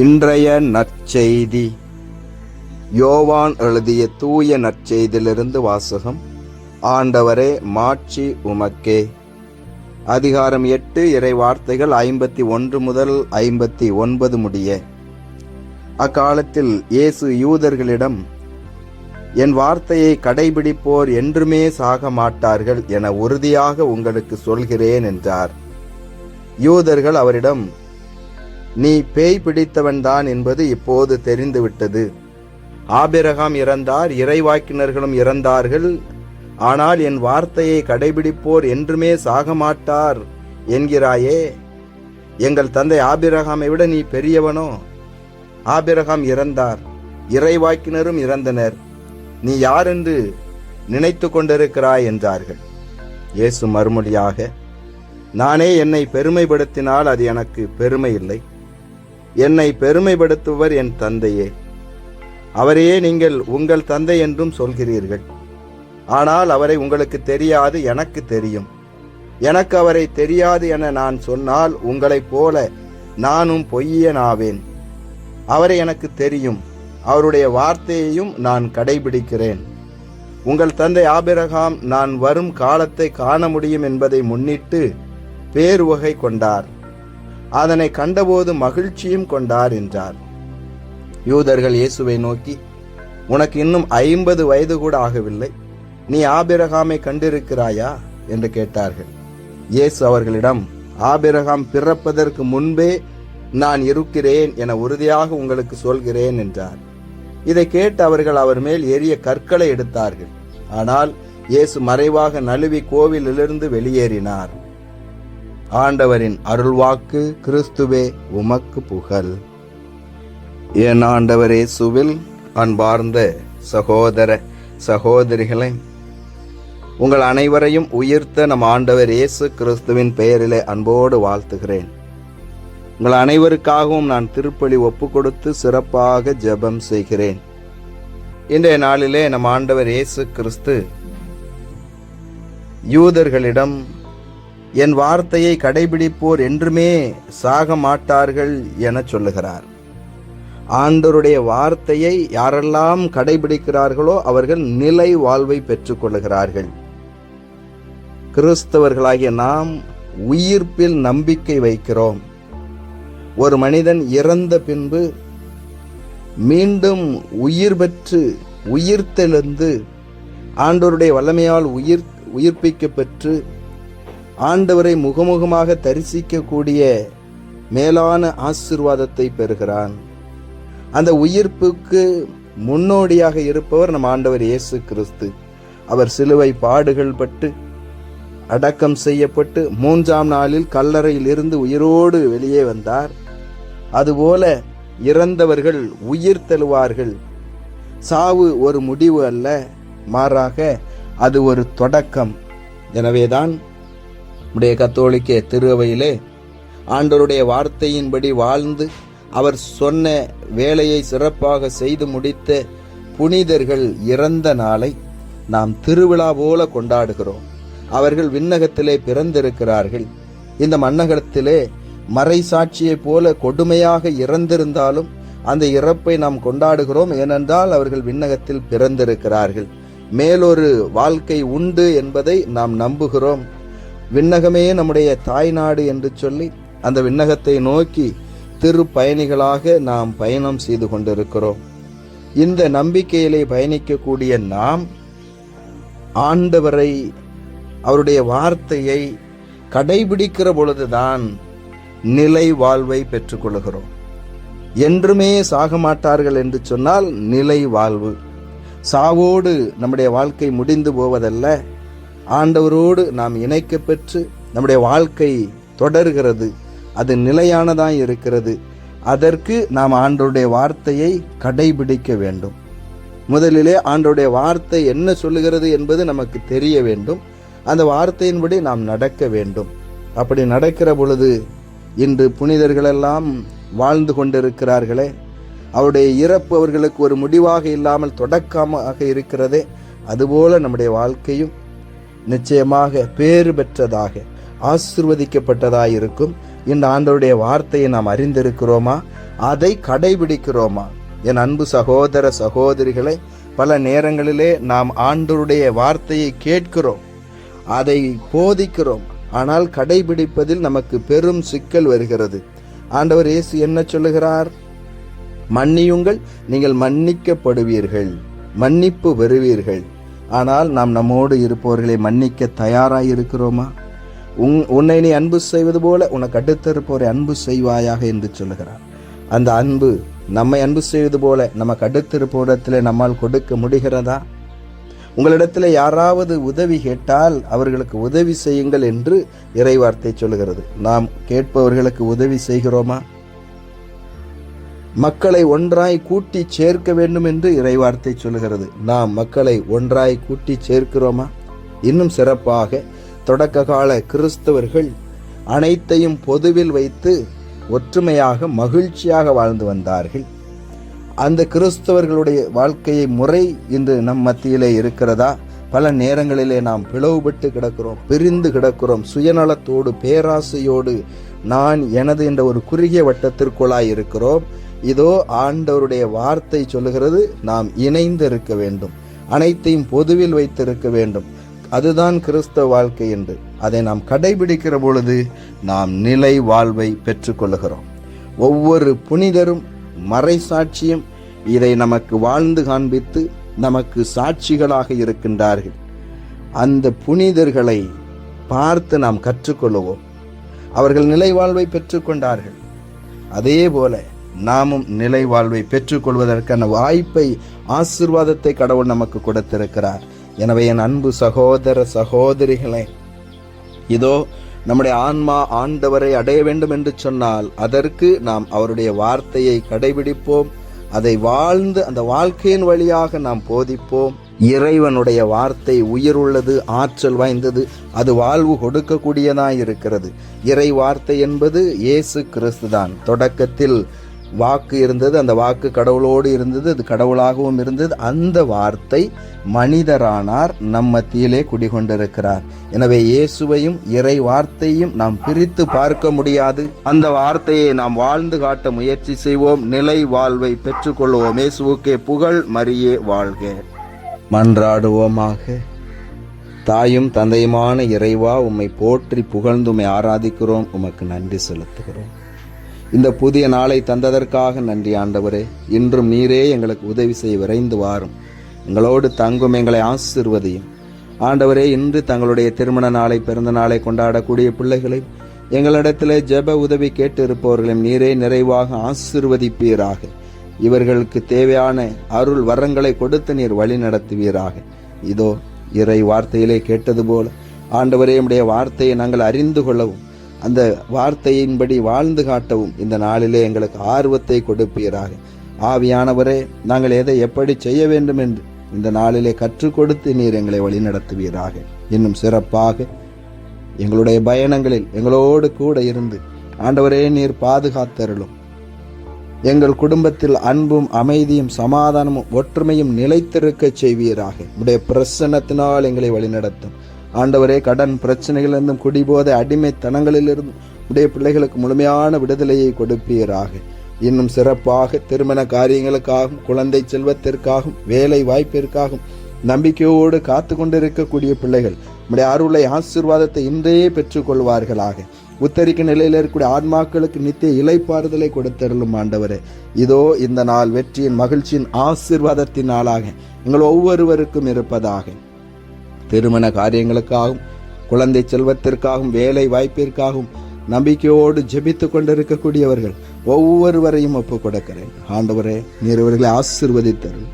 இன்றைய நற்செய்தி. யோவான் எழுதிய தூய நற்செய்தியிலிருந்து வாசகம். ஆண்டவரே மாட்சி உமக்கே. அதிகாரம் எட்டு இறை வார்த்தைகள் ஐம்பத்தி ஒன்று முதல் ஐம்பத்தி ஒன்பது முடிய. அக்காலத்தில் இயேசு யூதர்களிடம் என் வார்த்தையை கடைபிடிப்போர் என்றுமே சாக மாட்டார்கள் என உறுதியாக உங்களுக்கு சொல்கிறேன் என்றார். யூதர்கள் அவரிடம் நீ பேய் பிடித்தவன்தான் என்பது இப்போது தெரிந்துவிட்டது. ஆபிரகாம் இறந்தார் இறைவாக்கினர்களும் இறந்தார்கள். ஆனால் என் வார்த்தையை கடைபிடிப்போர் என்றுமே சாக மாட்டார் என்கிறாயே. எங்கள் தந்தை ஆபிரகாமை விட நீ பெரியவனோ? ஆபிரகாம் இறந்தார் இறைவாக்கினரும் இறந்தனர். நீ யார் என்று நினைத்து கொண்டிருக்கிறாய் என்றார்கள். இயேசு மறுமொழியாக நானே என்னை பெருமைப்படுத்தினால் அது எனக்கு பெருமை இல்லை. என்னை பெருமைப்படுத்துவர் என் தந்தையே. அவரையே நீங்கள் உங்கள் தந்தை என்றும் சொல்கிறீர்கள். ஆனால் அவரை உங்களுக்கு தெரியாது எனக்கு தெரியும். எனக்கு அவரை தெரியாது என நான் சொன்னால் உங்களைப் போல நானும் பொய்யனாவேன். அவரை எனக்கு தெரியும். அவருடைய வார்த்தையையும் நான் கடைபிடிக்கிறேன். உங்கள் தந்தை ஆபிரகாம் நான் வரும் காலத்தை காண முடியும் என்பதை முன்னிட்டு பேருவகை கொண்டார். அதனை கண்டபோது மகிழ்ச்சியும் கொண்டார் என்றார். யூதர்கள் இயேசுவை நோக்கி உனக்கு இன்னும் ஐம்பது வயது கூட ஆகவில்லை. நீ ஆபிரகாமை கண்டிருக்கிறாயா? என்று கேட்டார்கள். இயேசு அவர்களிடம் ஆபிரகாம் பிறப்பதற்கு முன்பே நான் இருக்கிறேன் என உறுதியாக உங்களுக்கு சொல்கிறேன் என்றார். இதை கேட்டு அவர்கள் அவர் மேல் எரிய கற்களை எடுத்தார்கள். ஆனால் இயேசு மறைவாக நழுவி கோவிலிலிருந்து வெளியேறினார். ஆண்டவரின் அருள்வாக்கு கிறிஸ்துவே உமக்கு புகழ். என் ஆண்டவரே சுவில் அன்பார்ந்த சகோதர சகோதரிகளை உங்கள் அனைவரையும் உயிர்த்த நம் ஆண்டவர் இயேசு கிறிஸ்துவின் பெயரிலே அன்போடு வாழ்த்துகிறேன். உங்கள் அனைவருக்காகவும் நான் திருப்பலி ஒப்பு கொடுத்து சிறப்பாக ஜெபம் செய்கிறேன். இன்றைய நாளிலே நம் ஆண்டவர் இயேசு கிறிஸ்து யூதர்களிடம் என் வார்த்தையை கடைபிடிப்போர் என்றுமே சாக மாட்டார்கள் என சொல்லுகிறார். ஆண்டருடைய வார்த்தையை யாரெல்லாம் கடைபிடிக்கிறார்களோ அவர்கள் நிலை வாழ்வை பெற்றுக்கொள்கிறார்கள் கிறிஸ்தவர்களாகிய நாம் உயிர்ப்பில் நம்பிக்கை வைக்கிறோம். ஒரு மனிதன் இறந்த பின்பு மீண்டும் உயிர் பெற்று உயிர்த்தெழுந்து ஆண்டோருடைய வல்லமையால் உயிர் உயிர்ப்பிக்க பெற்று ஆண்டவரை முகமுகமாக தரிசிக்கக்கூடிய மேலான ஆசிர்வாதத்தை பெறுகிறான். அந்த உயிர்ப்புக்கு முன்னோடியாக இருப்பவர் நம் ஆண்டவர் இயேசு கிறிஸ்து. அவர் சிலுவை பாடுகள் பட்டு அடக்கம் செய்யப்பட்டு மூன்றாம் நாளில் கல்லறையில் இருந்து உயிரோடு வெளியே வந்தார். அதுபோல இறந்தவர்கள் உயிர் தெழுவார்கள். சாவு ஒரு முடிவு அல்ல மாறாக அது ஒரு தொடக்கம். எனவேதான் நம்முடைய கத்தோலிக்க திருவையிலே ஆண்டவருடைய வார்த்தையின்படி வாழ்ந்து அவர் சொன்ன வேலையை சிறப்பாக செய்து முடித்த புனிதர்கள் இறந்த நாளை நாம் திருவிழா போல கொண்டாடுகிறோம். அவர்கள் விண்ணகத்திலே பிறந்திருக்கிறார்கள். இந்த மன்னகத்திலே மறை சாட்சியைப் போல கொடுமையாக இறந்திருந்தாலும் அந்த இறப்பை நாம் கொண்டாடுகிறோம். ஏனென்றால் அவர்கள் விண்ணகத்தில் பிறந்திருக்கிறார்கள். மேலொரு வாழ்க்கை உண்டு என்பதை நாம் நம்புகிறோம். விண்ணகமே நம்முடைய தாய்நாடு என்று சொல்லி அந்த விண்ணகத்தை நோக்கி திரு பயணிகளாக நாம் பயணம் செய்து கொண்டிருக்கிறோம். இந்த நம்பிக்கையிலே பயணிக்கக்கூடிய நாம் ஆண்டவரை அவருடைய வார்த்தையை கடைபிடிக்கிற பொழுதுதான் நிலை வாழ்வை பெற்றுக்கொள்கிறோம். என்றுமே சாக மாட்டார்கள் என்று சொன்னால் நிலை வாழ்வு. சாவோடு நம்முடைய வாழ்க்கை முடிந்து போவதல்ல. ஆண்டவரோடு நாம் இணைக்க பெற்று நம்முடைய வாழ்க்கை தொடர்கிறது. அது நிலையானதாக இருக்கிறது. அதற்கு நாம் ஆண்டவருடைய வார்த்தையை கடைபிடிக்க வேண்டும். முதலிலே ஆண்டவருடைய வார்த்தை என்ன சொல்லுகிறது என்பது நமக்கு தெரிய வேண்டும். அந்த வார்த்தையின்படி நாம் நடக்க வேண்டும். அப்படி நடக்கிற பொழுது இன்று புனிதர்களெல்லாம் வாழ்ந்து கொண்டிருக்கிறார்களே. அவருடைய இறப்பு அவர்களுக்கு ஒரு முடிவாக இல்லாமல் தொடக்கமாக இருக்கிறதே. அதுபோல நம்முடைய வாழ்க்கையும் நிச்சயமாக பேறு பெற்றதாக ஆசிர்வதிக்கப்பட்டதாக இருக்கும் இந்த ஆண்டவருடைய வார்த்தையை நாம் அறிந்திருக்கிறோமா? அதை கடைபிடிக்கிறோமா? என் அன்பு சகோதர சகோதரிகளை பல நேரங்களிலே நாம் ஆண்டவருடைய வார்த்தையை கேட்கிறோம். அதை போதிக்கிறோம். ஆனால் கடைபிடிப்பதில் நமக்கு பெரும் சிக்கல் வருகிறது. ஆண்டவர் இயேசு என்ன சொல்லுகிறார்? மன்னியுங்கள் நீங்கள் மன்னிக்கப்படுவீர்கள். மன்னிப்பு பெறுவீர்கள். ஆனால் நாம் நம்மோடு இருப்பவர்களை மன்னிக்க தயாராக இருக்கிறோமா உன் உன்னை நீ அன்பு செய்வது போல உனக்கு அடுத்திருப்பவரை அன்பு செய்வாயாக என்று சொல்லுகிறார். அந்த அன்பு நம்மை அன்பு செய்வது போல நமக்கு அடுத்திருப்பவரிடத்தில் நம்மால் கொடுக்க முடிகிறதா? உங்களிடத்தில் யாராவது உதவி கேட்டால் அவர்களுக்கு உதவி செய்யுங்கள் என்று இறைவார்த்தை சொல்லுகிறது. நாம் கேட்பவர்களுக்கு உதவி செய்கிறோமா? மக்களை ஒன்றாய் கூட்டி சேர்க்க வேண்டும் என்று இறைவார்த்தை சொல்லுகிறது. நாம் மக்களை ஒன்றாய் கூட்டி சேர்க்கிறோமா? இன்னும் சிறப்பாக தொடக்க கால கிறிஸ்தவர்கள் அனைத்தையும் பொதுவில் வைத்து ஒற்றுமையாக மகிழ்ச்சியாக வாழ்ந்து வந்தார்கள். அந்த கிறிஸ்தவர்களுடைய வாழ்க்கையை முறை இன்று நம் மத்தியிலே இருக்கிறதா? பல நேரங்களிலே நாம் பிளவுபட்டு கிடக்கிறோம் பிரிந்து கிடக்கிறோம். சுயநலத்தோடு பேராசையோடு நான் எனது என்ற ஒரு குறுகிய வட்டத்திற்குள்ளாய் இருக்கிறோம். இதோ ஆண்டவருடைய வார்த்தை சொல்லுகிறது நாம் இணைந்து இருக்க வேண்டும். அனைத்தையும் பொதுவில் வைத்திருக்க வேண்டும். அதுதான் கிறிஸ்தவ வாழ்க்கை என்று. அதை நாம் கடைபிடிக்கிற பொழுது நாம் நிலை வாழ்வை பெற்றுக்கொள்கிறோம் ஒவ்வொரு புனிதரும் மறை சாட்சியம் இதை நமக்கு வாழ்ந்து காண்பித்து நமக்கு சாட்சிகளாக இருக்கின்றார்கள். அந்த புனிதர்களை பார்த்து நாம் கற்றுக்கொள்வோம். அவர்கள் நிலை வாழ்வை பெற்றுக்கொண்டார்கள். அதே போல நாமும் நிலை வாழ்வை பெற்றுக்கொள்வதற்கான வாய்ப்பை ஆசிர்வாதத்தை கடவுள் நமக்கு கொடுத்திருக்கிறார். எனவே என் அன்பு சகோதர சகோதரிகளே இதோ நம்முடைய ஆன்மா ஆண்டவரை அடைய வேண்டும் என்று சொன்னால் அதற்கு நாம் அவருடைய வார்த்தையை கடைபிடிப்போம். அதை வாழ்ந்து அந்த வாழ்க்கையின் வழியாக நாம் போதிப்போம். இறைவனுடைய வார்த்தை உயிர் உள்ளது ஆற்றல் வாய்ந்தது அது வாழ்வு கொடுக்கக்கூடியதாய் இருக்கிறது. இறை வார்த்தை என்பது இயேசு கிறிஸ்து தான் தொடக்கத்தில் வாக்கு இருந்தது அந்த வாக்கு கடவுளோடு இருந்தது அது கடவுளாகவும் இருந்தது. அந்த வார்த்தை மனிதரானார் நம் மத்தியிலே குடிகொண்டிருக்கிறார். எனவே இயேசுவையும் இறை வார்த்தையும் நாம் பிரித்து பார்க்க முடியாது. அந்த வார்த்தையை நாம் வாழ்ந்து காட்ட முயற்சி செய்வோம். நிலை வாழ்வை பெற்றுக்கொள்வோம். இயேசுவுக்கே புகழ் மரியே வாழ்க. மன்றாடுவோமாக. தாயும் தந்தையுமான இறைவா உம்மை போற்றி புகழ்ந்து உம்மை ஆராதிக்கிறோம். உமக்கு நன்றி செலுத்துகிறோம். இந்த புதிய நாளை தந்ததற்காக நன்றி ஆண்டவரே. இன்றும் நீரே எங்களுக்கு உதவி செய்ய விரைந்து வாரும். எங்களோடு தங்கும் எங்களை ஆசிர்வதையும். ஆண்டவரே இன்று தங்களுடைய திருமண நாளை பிறந்த நாளை கொண்டாடக்கூடிய பிள்ளைகளையும் எங்களிடத்தில் ஜெப உதவி கேட்டு இருப்பவர்களையும் நீரே நிறைவாக ஆசிர்வதிப்பீராக. இவர்களுக்கு தேவையான அருள் வரங்களை கொடுத்து நீர் வழி நடத்துவீராக. இதோ இறை வார்த்தையிலே கேட்டது போல ஆண்டவரே உடைய வார்த்தையை நாங்கள் அறிந்து கொள்ளவும் அந்த வார்த்தையின்படி வாழ்ந்து காட்டவும் இந்த நாளிலே எங்களுக்கு ஆர்வத்தை கொடுப்பீராக. ஆவியானவரே நாங்கள் எதை எப்படி செய்ய வேண்டும் என்று இந்த நாளிலே கற்றுக் கொடுத்து நீர் எங்களை வழிநடத்துவீராக. இன்னும் சிறப்பாக எங்களுடைய பயணங்களில் எங்களோடு கூட இருந்து ஆண்டவரே நீர் பாதுகாத்தருளும். எங்கள் குடும்பத்தில் அன்பும் அமைதியும் சமாதானமும் ஒற்றுமையும் நிலைத்திருக்க செய்வீராக. உடைய பிரசன்னத்தினால் எங்களை வழிநடத்தும். ஆண்டவரே கடன் பிரச்சனைகளிலிருந்தும் குடிபோதை அடிமைத்தனங்களிலிருந்தும் உடைய பிள்ளைகளுக்கு முழுமையான விடுதலையை கொடுப்பீராக. இன்னும் சிறப்பாக திருமண காரியங்களுக்காகவும் குழந்தை செல்வத்திற்காகவும் வேலை வாய்ப்பிற்காகவும் நம்பிக்கையோடு காத்து கொண்டிருக்கக்கூடிய பிள்ளைகள் நம்முடைய அருளை ஆசிர்வாதத்தை இன்றையே பெற்றுக்கொள்வார்களாக. உத்தரிக்க நிலையில் இருக்கக்கூடிய ஆன்மாக்களுக்கு நித்திய இலைப்பாறுதலை கொடுத்தருளும் ஆண்டவரே. இதோ இந்த நாள் வெற்றியின் மகிழ்ச்சியின் ஆசிர்வாதத்தின் நாளாக எங்கள் ஒவ்வொருவருக்கும் இருப்பதாக. திருமண காரியங்களுக்காகவும் குழந்தை செல்வத்திற்காகவும் வேலை வாய்ப்பிற்காகவும் நம்பிக்கையோடு ஜெபித்து கொண்டிருக்கக்கூடியவர்கள் ஒவ்வொருவரையும் ஒப்புக் கொடுக்கிறேன். ஆண்டவரே நீர் இவர்களை ஆசிர்வதித்தரும்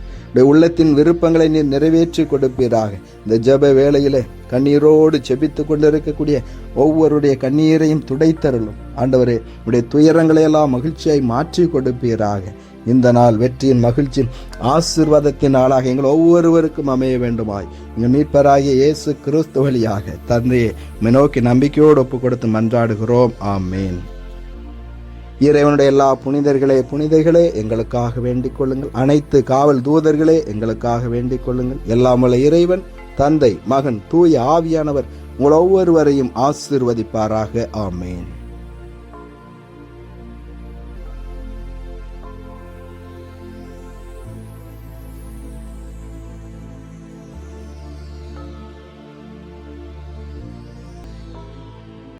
உள்ளத்தின் விருப்பங்களை நீர் நிறைவேற்றி கொடுப்பீராக. இந்த ஜெப வேளையில கண்ணீரோடு செபித்து கொண்டிருக்கக்கூடிய ஒவ்வொருடைய கண்ணீரையும் துடைத்தருளும். ஆண்டவரே உடைய துயரங்களை எல்லாம் மகிழ்ச்சியாய் மாற்றி கொடுப்பீராக. இந்த நாள் வெற்றியின் மகிழ்ச்சியின் ஆசிர்வாதத்தின் நாளாக எங்கள் ஒவ்வொருவருக்கும் அமைய வேண்டுமாய். எங்கள் மீட்பராகிய இயேசு கிறிஸ்து வழியாக தந்தையை நோக்கி நம்பிக்கையோடு ஒப்பு கொடுத்து மன்றாடுகிறோம். ஆமேன். இறைவனுடைய எல்லா புனிதர்களே புனிதைகளே எங்களுக்காக வேண்டிக் கொள்ளுங்கள். அனைத்து காவல் தூதர்களே எங்களுக்காக வேண்டிக் கொள்ளுங்கள். எல்லாம் உள்ள இறைவன் தந்தை மகன் தூய ஆவியானவர் உங்கள் ஒவ்வொருவரையும் ஆசிர்வதிப்பாராக. ஆமேன்.